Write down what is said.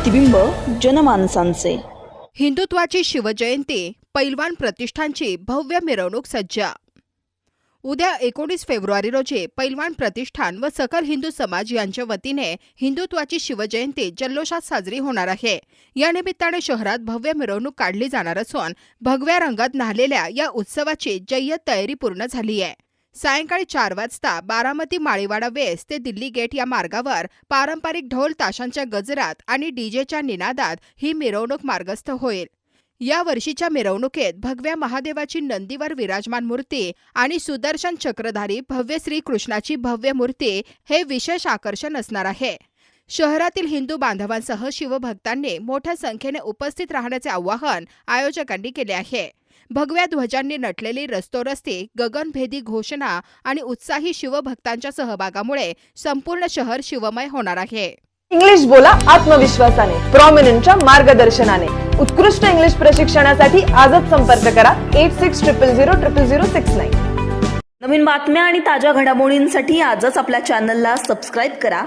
प्रतिबिंब जनमानसांचे. हिंदुत्वाची शिवजयंती पैलवान प्रतिष्ठानची भव्य मिरवणूक सज्ज. उद्या एकोणीस फेब्रुवारी रोजी पैलवान प्रतिष्ठान व सकल हिंदू समाज यांच्या वतीने हिंदुत्वाची शिवजयंती जल्लोषात साजरी होणार आहे. या निमित्ताने शहरात भव्य मिरवणूक काढली जाणार असून भगव्या रंगात न्हालेल्या या उत्सवाची जय्यत तयारी पूर्ण झाली आहे. सायंकाळी चार वाजता बारामती माळीवाडा वेस ते दिल्ली गेट या मार्गावर पारंपरिक ढोल ताशांच्या गजरात आणि डीजेच्या निनादात ही मिरवणूक मार्गस्थ होईल. या वर्षीच्या मिरवणुकीत भगव्या महादेवाची नंदीवर विराजमान मूर्ती आणि सुदर्शन चक्रधारी भव्य श्रीकृष्णाची भव्य मूर्ती हे विशेष आकर्षण असणार आहे. शहरातील हिंदू बांधवांसह शिवभक्तांनी मोठ्या संख्येने उपस्थित राहण्याचे आवाहन आयोजकांनी केले आहे. भगव्या ध्वजांनी नटलेली रस्तोरस्ती गगनभेदी घोषणा आणि उत्साही शिवभक्तांच्या सहभागामुळे संपूर्ण शहर शिवमय होणार आहे. इंग्लिश बोला आत्मविश्वासाने प्रॉमिनंटच्या मार्गदर्शनाने. उत्कृष्ट इंग्लिश प्रशिक्षणासाठी आजच संपर्क करा eight six triple zero triple zero six nine नवीन बातम्या आणि ताज्या घडामोडींसाठी आजच आपल्या चॅनलला सबस्क्राईब करा.